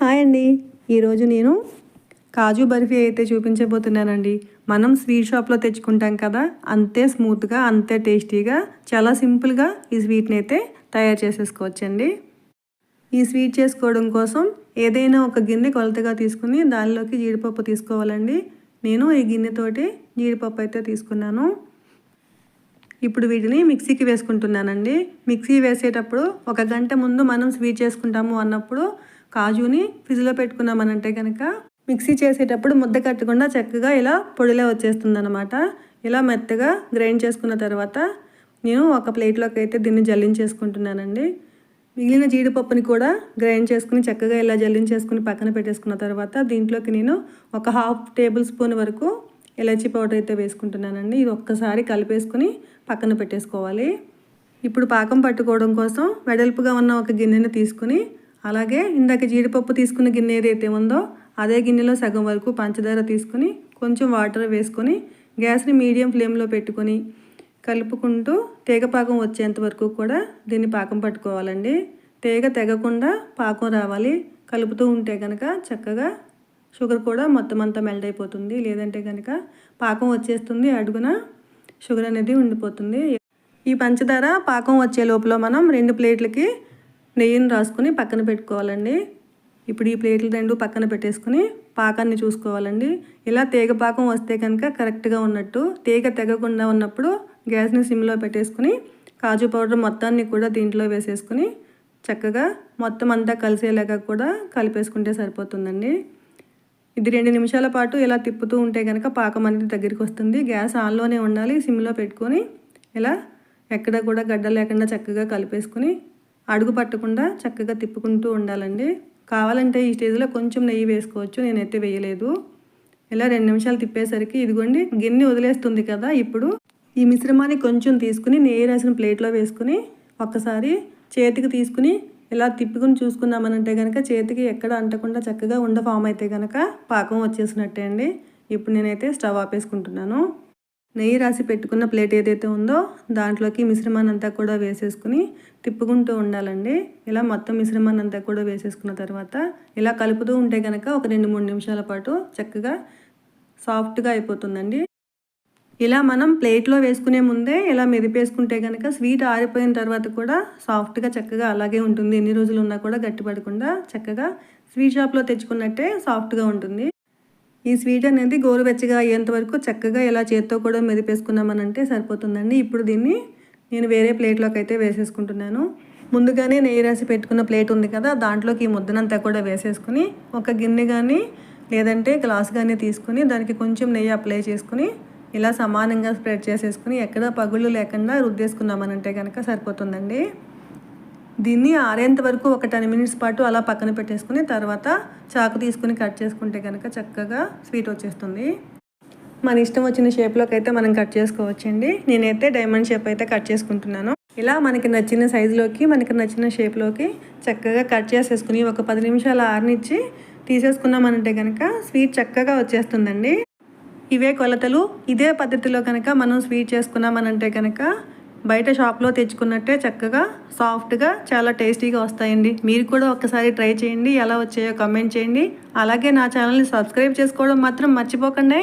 Hi అండి. ఈరోజు నేను కాజు బర్ఫీ అయితే చూపించబోతున్నానండి. మనం స్వీట్ షాప్లో తెచ్చుకుంటాం కదా అంతే స్మూత్గా అంతే టేస్టీగా చాలా సింపుల్గా ఈ స్వీట్ని అయితే తయారు చేసేసుకోవచ్చండి. ఈ స్వీట్ చేసుకోవడం కోసం ఏదైనా ఒక గిన్నె కొలతగా తీసుకుని దానిలోకి జీడిపప్పు తీసుకోవాలండి. నేను ఈ గిన్నెతోటి జీడిపప్పు అయితే తీసుకున్నాను. ఇప్పుడు వీటిని మిక్సీకి వేసుకుంటున్నానండి. మిక్సీ వేసేటప్పుడు ఒక గంట ముందు మనం స్వీట్ చేసుకుంటాము అన్నప్పుడు కాజుని ఫ్రిడ్జ్లో పెట్టుకున్నామనంటే కనుక మిక్సీ చేసేటప్పుడు ముద్ద కట్టకుండా చక్కగా ఇలా పొడిలో వచ్చేస్తుంది అనమాట ఇలా మెత్తగా గ్రైండ్ చేసుకున్న తర్వాత నేను ఒక ప్లేట్లోకి అయితే దీన్ని జల్లించేసుకుంటున్నానండి. మిగిలిన జీడిపప్పుని కూడా గ్రైండ్ చేసుకుని చక్కగా ఇలా జల్లించేసుకుని పక్కన పెట్టేసుకున్న తర్వాత దీంట్లోకి నేను ఒక హాఫ్ టేబుల్ స్పూన్ వరకు ఇలాచీ పౌడర్ అయితే వేసుకుంటున్నానండి. ఇది ఒక్కసారి కలిపేసుకుని పక్కన పెట్టేసుకోవాలి. ఇప్పుడు పాకం పట్టుకోవడం కోసం వెడల్పుగా ఉన్న ఒక గిన్నెని తీసుకుని అలాగే ఇందాక జీడిపప్పు తీసుకున్న గిన్నె ఏదైతే ఉందో అదే గిన్నెలో సగం వరకు పంచదార తీసుకుని కొంచెం వాటర్ వేసుకొని గ్యాస్ని మీడియం ఫ్లేమ్లో పెట్టుకొని కలుపుకుంటూ తీగ పాకం వచ్చేంత వరకు కూడా దీన్ని పాకం పట్టుకోవాలండి. తీగ తెగకుండా పాకం రావాలి. కలుపుతూ ఉంటే కనుక చక్కగా షుగర్ కూడా మొత్తం అంతా మెల్ట్ అయిపోతుంది. లేదంటే కనుక పాకం వచ్చేస్తుంది అడుగున షుగర్ అనేది ఉండిపోతుంది. ఈ పంచదార పాకం వచ్చే లోపల మనం రెండు ప్లేట్లకి నెయ్యిని రాసుకొని పక్కన పెట్టుకోవాలండి. ఇప్పుడు ఈ ప్లేట్లు రెండు పక్కన పెట్టేసుకుని పాకాన్ని చూసుకోవాలండి. ఇలా తీగ పాకం వస్తే కనుక కరెక్ట్గా ఉన్నట్టు తీగ తెగకుండా ఉన్నప్పుడు గ్యాస్ని సిమ్లో పెట్టేసుకుని కాజు పౌడర్ మొత్తాన్ని కూడా దీంట్లో వేసేసుకుని చక్కగా మొత్తం అంతా కలిసేలాగా కూడా కలిపేసుకుంటే సరిపోతుందండి. ఇది రెండు నిమిషాల పాటు ఇలా తిప్పుతూ ఉంటే కనుక పాకం అనేది దగ్గరికి వస్తుంది. గ్యాస్ ఆన్లోనే ఉండాలి సిమ్లో పెట్టుకొని ఇలా ఎక్కడ కూడా గడ్డ లేకుండా చక్కగా కలిపేసుకుని అడుగు పట్టకుండా చక్కగా తిప్పుకుంటూ ఉండాలండి. కావాలంటే ఈ స్టేజ్లో కొంచెం నెయ్యి వేసుకోవచ్చు నేనైతే వేయలేదు. ఇలా రెండు నిమిషాలు తిప్పేసరికి ఇదిగోండి గిన్నె వదిలేస్తుంది కదా ఇప్పుడు. ఈ మిశ్రమాన్ని కొంచెం తీసుకుని నెయ్యి రాసిన ప్లేట్లో వేసుకుని ఒక్కసారి చేతికి తీసుకుని ఇలా తిప్పుకుని చూసుకున్నామనంటే కనుక చేతికి ఎక్కడ అంటకుండా చక్కగా ఉండ ఫామ్ అయితే కనుక పాకం వచ్చేసినట్టే అండి. ఇప్పుడు నేనైతే స్టవ్ ఆపేసుకుంటున్నాను. నెయ్యి రాసి పెట్టుకున్న ప్లేట్ ఏదైతే ఉందో దాంట్లోకి మిశ్రమాన్ని అంతా కూడా వేసేసుకుని తిప్పుకుంటూ ఉండాలండి. ఇలా మొత్తం మిశ్రమాన్ని అంతా కూడా వేసేసుకున్న తర్వాత ఇలా కలుపుతూ ఉంటే కనుక ఒక రెండు మూడు నిమిషాల పాటు చక్కగా సాఫ్ట్గా అయిపోతుందండి. ఇలా మనం ప్లేట్లో వేసుకునే ముందే ఇలా మెదిపేసుకుంటే కనుక స్వీట్ ఆరిపోయిన తర్వాత కూడా సాఫ్ట్గా చక్కగా అలాగే ఉంటుంది. ఎన్ని రోజులు ఉన్నా కూడా గట్టిపడకుండా చక్కగా స్వీట్ షాప్లో తెచ్చుకున్నట్టే సాఫ్ట్గా ఉంటుంది. ఈ స్వీట్ అనేది గోరువెచ్చగా అయ్యేంత వరకు చక్కగా ఇలా చేత్తో కూడా మెదిపేసుకున్నామనంటే సరిపోతుందండి. ఇప్పుడు దీన్ని నేను వేరే ప్లేట్లోకి అయితే వేసేసుకుంటున్నాను. ముందుగానే నెయ్యి రాసి పెట్టుకున్న ప్లేట్ ఉంది కదా దాంట్లోకి ఈ ముద్దనంతా కూడా వేసేసుకుని ఒక గిన్నె కానీ లేదంటే గ్లాస్ కానీ తీసుకుని దానికి కొంచెం నెయ్యి అప్లై చేసుకుని ఇలా సమానంగా స్ప్రెడ్ చేసేసుకుని ఎక్కడ పగుళ్ళు లేకుండా రుద్దేసుకున్నామనంటే కనుక సరిపోతుందండి. దీన్ని ఆరేంత వరకు ఒక టెన్ మినిట్స్ పాటు అలా పక్కన పెట్టేసుకుని తర్వాత చాకు తీసుకుని కట్ చేసుకుంటే కనుక చక్కగా స్వీట్ వచ్చేస్తుంది. మన ఇష్టం వచ్చిన షేప్లోకి అయితే మనం కట్ చేసుకోవచ్చండి. నేనైతే డైమండ్ షేప్ అయితే కట్ చేసుకుంటున్నాను. ఇలా మనకి నచ్చిన సైజులోకి మనకి నచ్చిన షేప్లోకి చక్కగా కట్ చేసేసుకుని ఒక పది నిమిషాలు ఆరినిచ్చి తీసేసుకున్నామనంటే కనుక స్వీట్ చక్కగా వచ్చేస్తుందండి. ఇవే కొలతలు. ఇదే పద్ధతిలో కనుక మనం స్వీట్ చేసుకున్నామనంటే కనుక బయట షాప్లో తెచ్చుకున్నట్టే చక్కగా సాఫ్ట్గా చాలా టేస్టీగా వస్తాయండి. మీరు కూడా ఒక్కసారి ట్రై చేయండి ఎలా వచ్చాయో కమెంట్ చేయండి. అలాగే నా ఛానల్ని సబ్స్క్రైబ్ చేసుకోవడం మాత్రం మర్చిపోకండి.